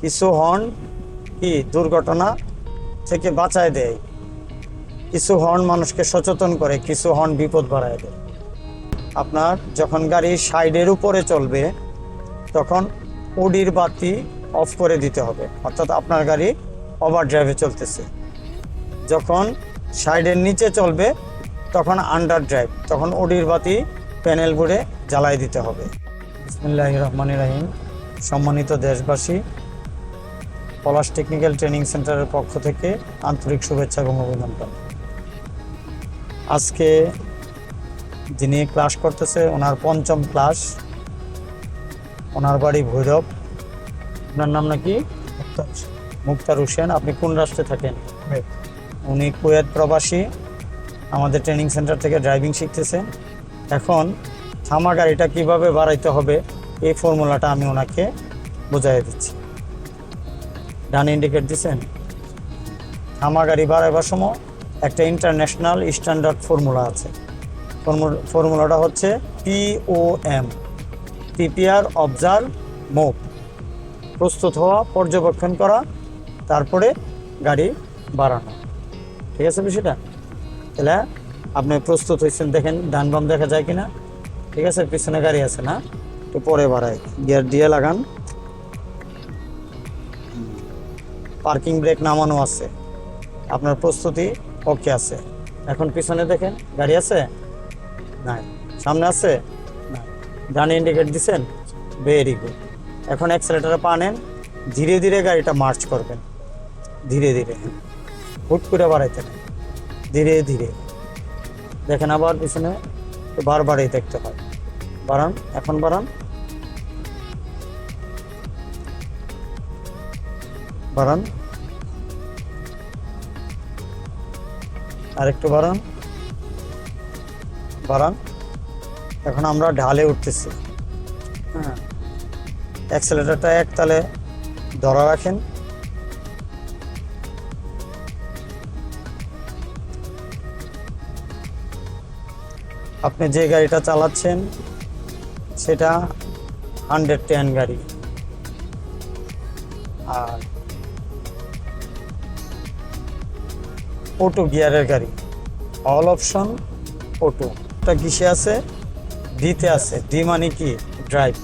কিছু হর্ন কি দুর্ঘটনা থেকে বাঁচায় দেয়। কিছু হর্ন মানুষকে সচেতন করে, কিছু হর্ন বিপদ বাড়ায় দেয়। আপনার যখন গাড়ি সাইডের উপরে চলবে, তখন ওডির বাতি অফ করে দিতে হবে। অর্থাৎ আপনার গাড়ি ওভার ড্রাইভে চলতেছে। যখন সাইডের নিচে চলবে, তখন আন্ডার ড্রাইভ তখন ওডির বাতি প্যানেল বুড়ে জ্বালাই দিতে হবে। বিসমিল্লাহ রহমান রাহিম। সম্মানিত দেশবাসী পলাশ টেকনিক্যাল ট্রেনিং সেন্টারের পক্ষ থেকে আন্তরিক শুভেচ্ছা এবং অভিনন্দন। আজকে যিনি ক্লাস করতেছে ওনার পঞ্চম ক্লাস। ওনার বাড়ি ভৈরব। ওনার নাম নাকি? মুক্তার হোসেন। আপনি কোন রাষ্ট্রে থাকেন? উনি কুয়েত প্রবাসী আমাদের ট্রেনিং সেন্টার থেকে ড্রাইভিং শিখতেছেন। এখন থামা গাড়িটা কীভাবে বাড়াইতে হবে এই ফর্মুলাটা আমি ওনাকে বোঝাই দিচ্ছি। ডান ইন্ডিকেট দিচ্ছেন থামা গাড়ি বাড়াইবার সময় একটা ইন্টারন্যাশনাল স্ট্যান্ডার্ড ফর্মুলা আছে। ফর্মু- ফর্মুলাটা হচ্ছে পিওএম পিপিআর অবজার্ভ মুভ প্রস্তুত হওয়া, পর্যবেক্ষণ করা, তারপরে গাড়ি বাড়ানো। ঠিক আছে বিষয়টা? তাহলে আপনি প্রস্তুত হয়েছেন, দেখেন ডান বাম দেখা যায় কিনা। ঠিক আছে, পিছনে গাড়ি আছে না? একটু পরে বাড়ায় গিয়ার দিয়ে লাগান। পার্কিং ব্রেক নামানো আছে। আপনার প্রস্তুতি ওকে আছে। এখন পিছনে দেখেন, গাড়ি আছে? নাই। সামনে আছে? না ডানে ইন্ডিকেট দিছেন? ভেরি গুড এখন অ্যাক্সেলেটারে পা নেন, ধীরে ধীরে গাড়িটা মার্চ করবেন। ধীরে ধীরে। হুট করে বাড়াইতে নেই ধীরে ধীরে। দেখেন আবার পিছনে বারবারই দেখতে হয়। বাড়ান, এখন বাড়ান। বাড়ান। আরেকটু বাড়ান। বাড়ান। এখন আমরা ঢালে উঠতেছি। হ্যাঁ। অ্যাক্সেলেটারটা এক তালে ধরা রাখেন। আপনি যে গাড়িটা চালাচ্ছেন সেটা হান্ড্রেড টেন গাড়ি। আর অটো গিয়ারের গাড়ি। All option auto. এটা কিসে আছে? ডিতে আছে। ডি মানে কি? ড্রাইভ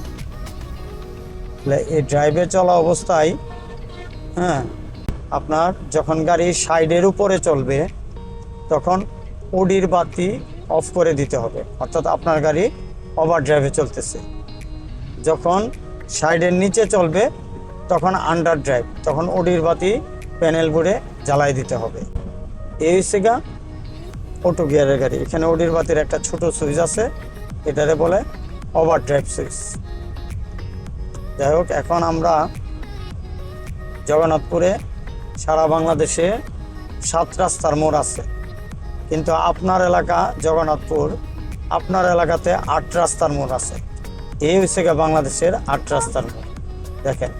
এই ড্রাইভে চলা অবস্থায় হ্যাঁ আপনার যখন গাড়ি সাইডের উপরে চলবে, তখন ওডির বাতি অফ করে দিতে হবে। অর্থাৎ আপনার গাড়ি ওভার ড্রাইভে চলতেছে। যখন সাইডের নিচে চলবে, তখন আন্ডার ড্রাইভ তখন ওডির বাতি প্যানেল বুড়ে জ্বালাই দিতে হবে। এই হচ্ছে গা অটো গিয়ারের গাড়ি। এখানে ওডির বাতির একটা ছোট সুইচ আছে, এটারে বলে ওভার ড্রাইভ সুইচ যাই হোক, এখন আমরা জগন্নাথপুরে সারা বাংলাদেশে সাত রাস্তার মোড় আছে। কিন্তু আপনার এলাকা জগন্নাথপুর, আপনার এলাকাতে আট রাস্তার মোড় আছে। এই হচ্ছে গিয়ে বাংলাদেশের আট রাস্তার মোড়। দেখেন,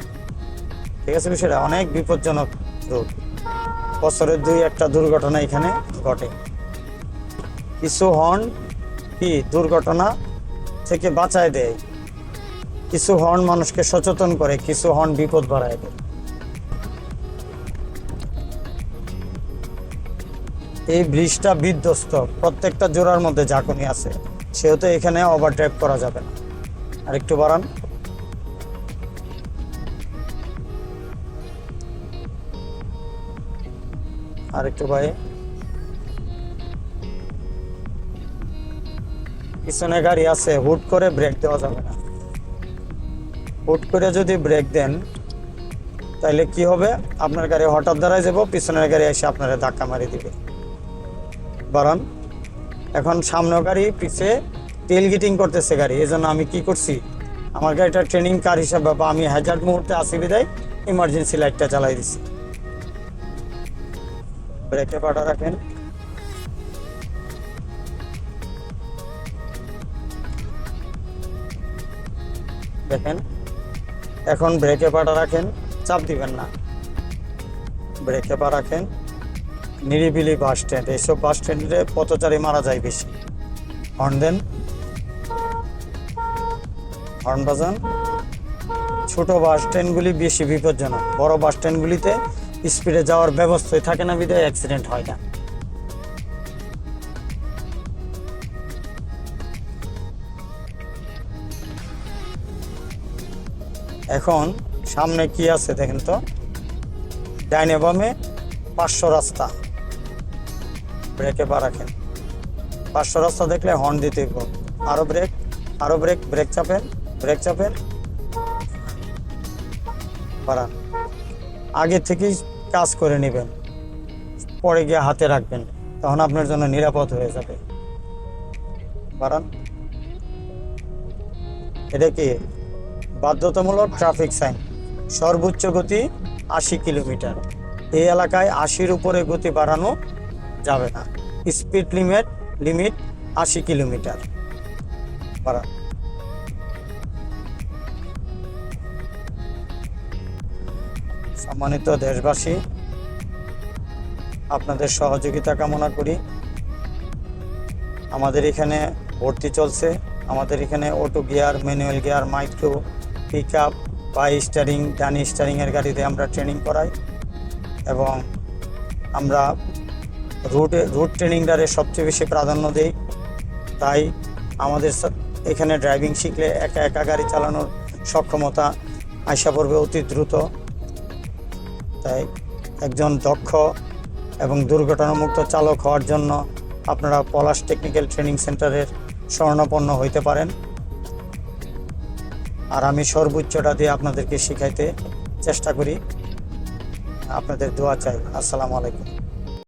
ঠিক আছে বিষয়টা? অনেক বিপজ্জনক রোড। বছরের দুই একটা দুর্ঘটনা এখানে ঘটে। কিছু হর্ন কি দুর্ঘটনা থেকে বাঁচায় দেয়। কিছু হর্ন মানুষকে সচেতন করে, কিছু হর্ন বিপদ বাড়ায় দেয়। এই ব্রিজটা বিধ্বস্ত, প্রত্যেকটা জোড়ার মধ্যে ঝাঁকুনি আছে। সেহেতু এখানে ওভারড্রাইভ করা যাবে না। আর একটু বাড়ান। আর একটু বাইরে পিছনে গাড়ি আছে, হুট করে ব্রেক দেওয়া যাবে না। হুট করে যদি ব্রেক দেন তাহলে কি হবে? আপনার গাড়ি হঠাৎ দাঁড়ায় যাব, পিছনের গাড়ি এসে আপনারা ধাক্কা মারি দিবে। বাড়ান। এখন সামনে গাড়ি, পিছে তেল গিটিং করতেছে গাড়ি। এই জন্য আমি কি করছি? আমার গাড়িটা ট্রেনিং কার হিসাবে বা আমি হ্যাজার্ড মুহূর্তে আসি বিদায় ইমার্জেন্সি লাইটটা চালাই দিছি। ব্রেকে পাটা রাখেন। দেখেন, এখন ব্রেকে পাটা রাখেন, চাপ দিবেন না। ব্রেকে পা রাখেন, নিরিবিলি বাস স্ট্যান্ড এইসব বাস স্ট্যান্ডে পথচারী মারা যায় বেশি। হর্ন দেন। হর্ন বাজান। ছোট বাস ট্রেনগুলি বেশি বিপজ্জনক। বড় বাস ট্রেনগুলিতে স্পিডে যাওয়ার ব্যবস্থাই থাকে না বিধায় অ্যাক্সিডেন্ট হয় না। এখন সামনে কি আছে দেখেন তো? ডাইনে বামে পাঁচশো রাস্তা। ব্রেকে পা রাখেন। পাঁচশো রাস্তা দেখলে হর্ন দিতে। আরও ব্রেক আরও ব্রেক ব্রেক চাপেন ব্রেক চাপেন। বাড়ান। আগে থেকেই কাজ করে নেবেন, পরে গিয়ে হাতে রাখবেন, তখন আপনার জন্য নিরাপদ হয়ে যাবে। বাড়ান। এটা কি? বাধ্যতামূলক ট্রাফিক সাইন সর্বোচ্চ গতি আশি কিলোমিটার। এই এলাকায় আশির উপরে গতি বাড়ানো যাবে না। স্পিড লিমিট লিমিট আশি কিলোমিটার। বাড়ান। সম্মানিত দেশবাসী, আপনাদের সহযোগিতা কামনা করি। আমাদের এখানে ভর্তি চলছে। আমাদের এখানে auto gear manual gear micro pick up বা স্টারিং ডানি স্টারিংয়ের গাড়িতে আমরা ট্রেনিং করাই এবং আমরা রুটে রুট ট্রেনিংটারে সবচেয়ে বেশি প্রাধান্য দিই। তাই আমাদের এখানে ড্রাইভিং শিখলে একা একা গাড়ি চালানোর সক্ষমতা আশা পড়বে অতি দ্রুত। তাই একজন দক্ষ এবং দুর্ঘটনামুক্ত চালক হওয়ার জন্য আপনারা পলাশ টেকনিক্যাল ট্রেনিং সেন্টারের স্বর্ণপন্ন হইতে পারেন। আর আমি সর্বোচ্চটা দিয়ে আপনাদেরকে শিখাইতে চেষ্টা করি। আপনাদের দোয়া চাই। আসসালামু আলাইকুম।